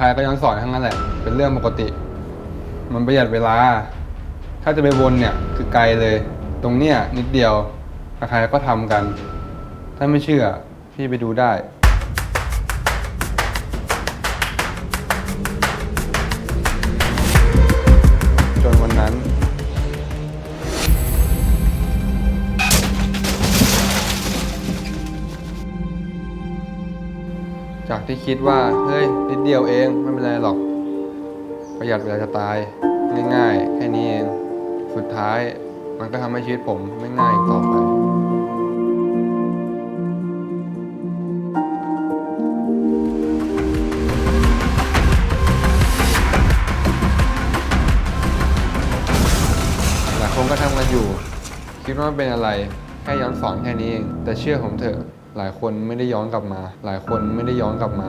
ครก็ย้อนสอนทั้งนั้นแหละ เป็นเรื่องปกติ มันประหยัดเวลา ถ้าจะไปวนเนี่ยคือไกลเลย ตรงเนี้ยนิดเดียวใครก็ทำกัน ถ้าไม่เชื่อพี่ไปดูได้ จากที่คิดว่า เฮ้ย นิดเดียวเองไม่เป็นไรหรอก ประหยัดเวลาจะตาย ง่ายๆ แค่นี้เอง สุดท้ายมันก็ทำให้ชีวิตผมไม่ง่ายอีกต่อไปหลายคนก็ทำกันอยู่ คิดว่าเป็นอะไร แค่ย้อนสอนแค่นี้เอง แต่เชื่อผมเถอะ หลายคนไม่ได้ย้อนกลับมา หลายคนไม่ได้ย้อนกลับมา